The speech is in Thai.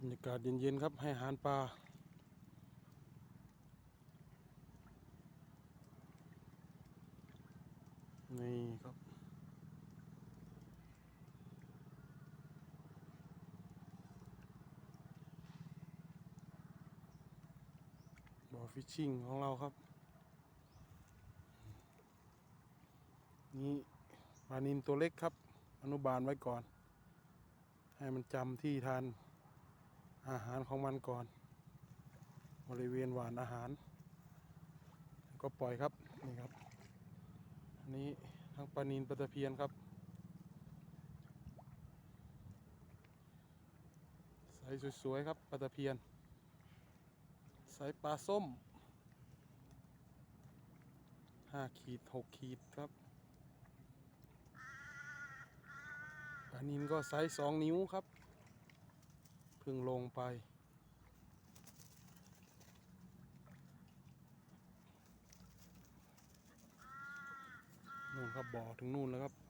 บรรยากาศเย็นๆครับ ให้อาหารปลานี่ครับ บ่อฟิชชิ่งของเราครับ นี่ปลานินตัวเล็กครับ อนุบาลไว้ก่อน ให้มันจำที่ทาน อาหารของมันก่อน บริเวณหวานอาหาร ก็ปล่อยครับนี่ครับ อันนี้ทั้งปลานินปลาตะเพียนครับใสสวยๆครับปลาตะเพียนใสปลาส้มห้าขีดหกขีดครับปลานินก็ไซส์สองนิ้วครับ พิ่งลงไป นู่นครับบ่อถึงนู่นแล้วครับ